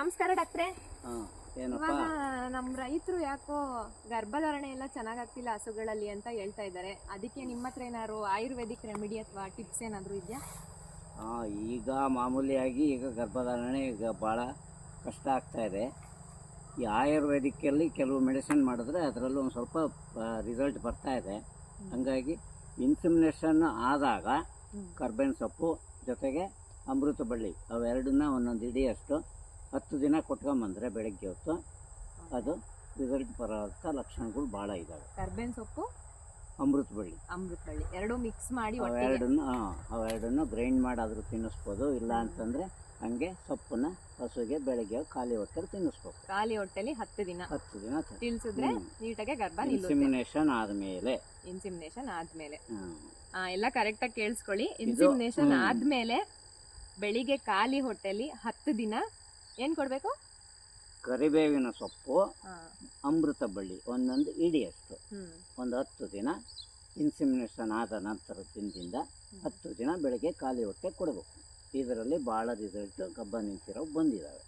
ನಮಸ್ಕಾರ ಡಾಕ್ಟ್ರೆ. ಇವಾಗ ನಮ್ ರೈತರು ಯಾಕೋ ಗರ್ಭಧಾರಣೆ ಎಲ್ಲ ಚೆನ್ನಾಗಾಗ್ತಿಲ್ಲ ಹಸುಗಳಲ್ಲಿ ಅಂತ ಹೇಳ್ತಾ ಇದ್ದಾರೆ. ಅದಕ್ಕೆ ನಿಮ್ಮ ಹತ್ರ ಏನಾದ್ರು ಆಯುರ್ವೇದಿಕ್ ರೆಮಿಡಿ ಅಥವಾ ಟಿಪ್ಸ್ ಏನಾದ್ರು ಇದೆಯಾ? ಈಗ ಮಾಮೂಲಿಯಾಗಿ ಈಗ ಗರ್ಭಧಾರಣೆ ಈಗ ಭಾಳ ಕಷ್ಟ ಆಗ್ತಾ ಇದೆ. ಈ ಆಯುರ್ವೇದಿಕಲ್ಲಿ ಕೆಲವು ಮೆಡಿಸಿನ್ ಮಾಡಿದ್ರೆ ಅದರಲ್ಲೂ ಒಂದು ಸ್ವಲ್ಪ ರಿಸಲ್ಟ್ ಬರ್ತಾ ಇದೆ. ಹಂಗಾಗಿ ಇನ್ಸಿಮಿನೇಷನ್ ಆದಾಗ ಕರ್ಬೇವಿನ ಸೊಪ್ಪು ಜೊತೆಗೆ ಅಮೃತ ಬಳ್ಳಿ ಅವೆರಡನ್ನ ಒಂದೊಂದು ಇಡಿಯಷ್ಟು ಹತ್ತು ದಿನ ಕೊಟ್ಕೊಂಬಂದ್ರೆ ಬೆಳಗ್ಗೆ ಹೊತ್ತು ಅದು ರಿಸಲ್ಟ್ ಬರೋಂಥ ಲಕ್ಷಣಗಳು ಭಾಳ ಇದ್ದಾವೆ. ಕರ್ಬೇನ್ ಸೊಪ್ಪು ಅಮೃತ ಬಳ್ಳಿ. ಅಮೃತ ಬಳ್ಳಿ. ಎರಡು ಮಿಕ್ಸ್ ಮಾಡಿ ಎರಡನ್ನು ಅವೆರಡನ್ನು ಹಾಂ ಅವೆರಡನ್ನು ಗ್ರೈಂಡ್ ಮಾಡಾದರೂ ತಿನ್ನಿಸ್ಬೋದು ಇಲ್ಲ ಅಂತಂದರೆ ಹಂಗೆ ಸೊಪ್ಪನ್ನ ಹಸುಗೆ ಬೆಳಗ್ಗೆ ಖಾಲಿ ಹೊಟ್ಟೆಲಿ ತಿನ್ನಿಸ್ಬೇಕು. ಖಾಲಿ ಹೊಟ್ಟೆಲಿ ಹತ್ತು ದಿನ. ಹತ್ತು ದಿನ ತಿನ್ಸಿದ್ರೆ ನೀಟಾಗಿ ಗರ್ಭ ಇನ್ಸಿಮಿನೇಷನ್ ಆದಮೇಲೆ. ಇನ್ಸಿಮಿನೇಷನ್ ಆದ್ಮೇಲೆ. ಎಲ್ಲ ಕರೆಕ್ಟ್ ಆಗಿ ಕೇಳಿಸ್ಕೊಳ್ಳಿ. ಇನ್ಸಿಮಿನೇಷನ್. ಆದ್ಮೇಲೆ ಬೆಳಿಗ್ಗೆ ಖಾಲಿ ಹೊಟ್ಟೆಲಿ ಹತ್ತು ದಿನ ಏನ್ ಕೊಡಬೇಕು? ಕರಿಬೇವಿನ ಸೊಪ್ಪು ಅಮೃತ ಬಳ್ಳಿ ಒಂದೊಂದು ಇಡಿಯಷ್ಟು. ಒಂದು ಹತ್ತು ದಿನ ಇನ್ಸಿಮಿನೇಷನ್ ಆದ ನಂತರ ದಿನದಿಂದ ಹತ್ತು ದಿನ ಬೆಳಗ್ಗೆ ಖಾಲಿ ಹೊಟ್ಟೆ ಕೊಡಬೇಕು. ಇದರಲ್ಲಿ ಭಾಳ ರಿಸಲ್ಟ್ ಗಬ್ಬ ನಿಂತಿರೋ ಬಂದಿದ್ದಾವೆ